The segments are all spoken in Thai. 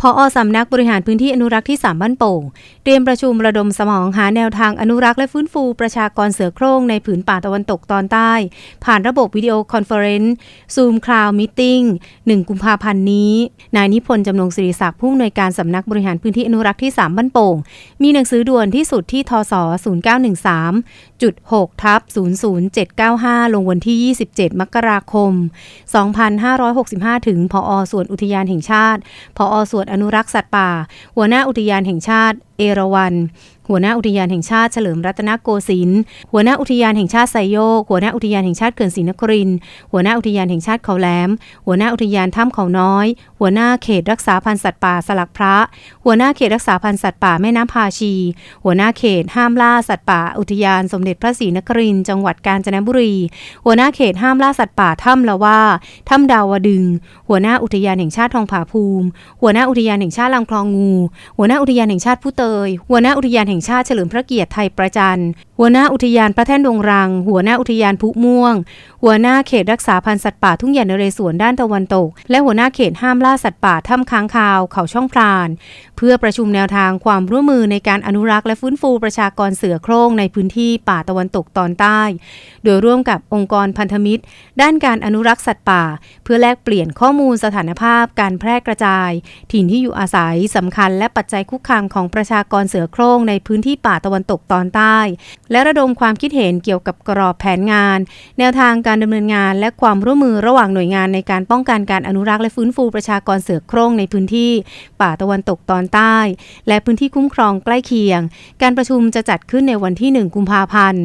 พออสำนักบริหารพื้นที่อนุรักษ์ที่ 3 บ้านโป่ง เตรียมประชุมระดมสมองหาแนวทางอนุรักษ์และฟื้นฟูประชากรเสือโคร่งในผืนป่าตะวันตกตอนใต้ ผ่านระบบวิดีโอคอนเฟอเรนซ์ซูมคลาวมิทติ้ง1กุมภาพันธ์นี้ นายนิพนธ์จำนงศิริศักดิ์ผู้อำนวยการสำนักบริหารพื้นที่อนุรักษ์ที่ 3 บ้านโป่ง มีหนังสือด่วนที่สุดที่ทศ0913จุด6ทับ00795 ลงวันที่ 27 มกราคม 2565 ถึงพออส่วนอุทยานแห่งชาติพออส่วนอนุรักษ์สัตว์ป่า หัวหน้าอุทยานแห่งชาติเอราวันหัวหน้าอุทยานแห่งชาติเฉลิมรัตนโกสินทร์หัวหน้าอุทยานแห่งชาติไซโยก หัวหน้าอุทยานแห่งชาติเขื่อนศรีนครินทร์หัวหน้าอุทยานแห่งชาติเขาแหลม หัวหน้าอุทยานถ้ำเขาน้อย หัวหน้าเขตรักษาพันธุ์สัตว์ป่าสลักพระ หัวหน้าเขตรักษาพันธุ์สัตว์ป่าแม่น้ำพาชี หัวหน้าเขตห้ามล่าสัตว์ป่าอุทยานสมเด็จพระศรีนครินทร์จังหวัดกาญจนบุรี หัวหน้าเขตห้ามล่าสัตว์ป่าถ้ำละว่าถ้ำดาวดึง หัวหน้าอุทยานแห่งชาติทองผาภูมิ หัวหน้าอุทยานแห่งชาติลำคลองงู หัวหน้าอุทยานแห่งชาติผู้เตย หัวหน้าอุทยานแห่งชาติเฉลิมพระเกียรติไทยประจันหัวหน้าอุทยานพระแท่นดงรัง หัวหน้าอุทยานพุม่วง หัวหน้าเขตรักษาพันธุ์สัตว์ป่าทุ่งใหญ่นเรศวรด้านตะวันตก และหัวหน้าเขตห้ามล่าสัตว์ป่าถ้ำค้างคาวเขาช่องพราน เพื่อประชุมแนวทางความร่วมมือในการอนุรักษ์และฟื้นฟูประชากรเสือโคร่งในพื้นที่ป่าตะวันตกตอนใต้ โดยร่วมกับองค์กรพันธมิตร ด้านการอนุรักษ์สัตว์ป่า เพื่อแลกเปลี่ยนข้อมูลสถานภาพ การแพร่กระจาย ถิ่นที่อยู่อาศัยสำคัญและปัจจัยคุกคามของประชาากรเสือโคร่งในพื้นที่ป่าตะวันตกตอนใต้ และระดมความคิดเห็นเกี่ยวกับกรอบแผนงาน แนวทางการดำเนินงาน และความร่วมมือระหว่างหน่วยงานในการป้องกันการอนุรักษ์และฟื้นฟูประชากรเสือโคร่งในพื้นที่ ป่าตะวันตกตอนใต้ และพื้นที่คุ้มครองใกล้เคียง การประชุมจะจัดขึ้นในวันที่ 1 กุมภาพันธ์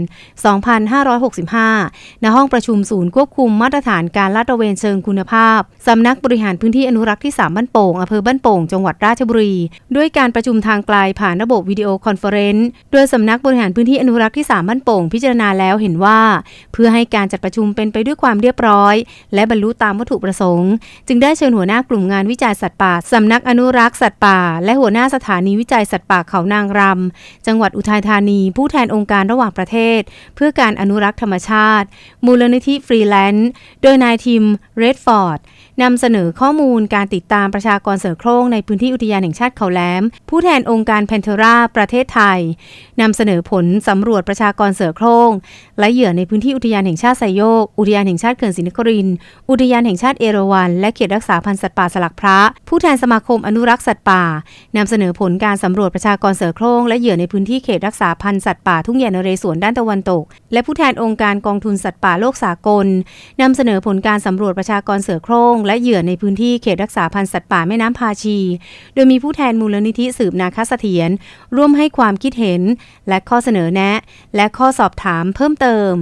2565 ณ ห้องประชุมศูนย์ควบคุมมาตรฐานการลาดตระเวนเชิงคุณภาพสำนักบริหารพื้นที่อนุรักษ์ที่ 3 บ้านโป่งอำเภอบ้านโป่ง จังหวัดราชบุรี ด้วยการประชุมทางไกลผ่านระบบวิดีโอคอนเฟอเรนซ์โดยสำนักบริหารพื้นที่อนุรักษ์ที่ 3 บ้านโป่งพิจารณาแล้วเห็นว่า เพื่อให้การจัดประชุมเป็นไปด้วยความเรียบร้อย และบรรลุตามวัตถุประสงค์ จึงได้เชิญหัวหน้ากลุ่มงานวิจัยสัตว์ป่าสำนักอนุรักษ์สัตว์ป่า และหัวหน้าสถานีวิจัยสัตว์ป่าเขานางรำจังหวัดอุทัยธานี ผู้แทนองค์การระหว่างประเทศ เพื่อการอนุรักษ์ธรรมชาติ มูลนิธิฟรีแลนซ์โดยนายทิมเรดฟอร์ด นำเสนอข้อมูลการติดตามประชากรเสือโคร่งในพื้นที่อุทยานแห่งชาติเขาแหลม ผู้แทนองค์การแพนเทราประเทศไทยนำเสนอผลสำรวจประชากรเสือโคร่งและเหยื่อในพื้นที่อุทยานแห่งชาติไซโยก อุทยานแห่งชาติเขื่อนศรีนครินทร์อุทยานแห่งชาติเอราวัณและเขตรักษาพันธุ์สัตว์ป่าสลักพระ ผู้แทนสมาคมอนุรักษ์สัตว์ป่านำเสนอผลการสำรวจประชากรเสือโคร่งและเหยื่อในพื้นที่เขตรักษาพันธุ์สัตว์ป่าทุ่งใหญ่นเรศวรด้านตะวันตก และผู้แทนองค์การกองทุนสัตว์ป่าโลกสากลนำเสนอผลการสำรวจประชากรเสือโคร่งและเหยื่อในพื้นที่เขตรักษาพันธุ์สัตว์ป่าแม่น้ำพาชี โดยมีผู้แทนมูลนิธิสืบนาคเสถียรร่วมให้ความคิดเห็น และข้อเสนอแนะ และข้อสอบถามเพิ่มเติม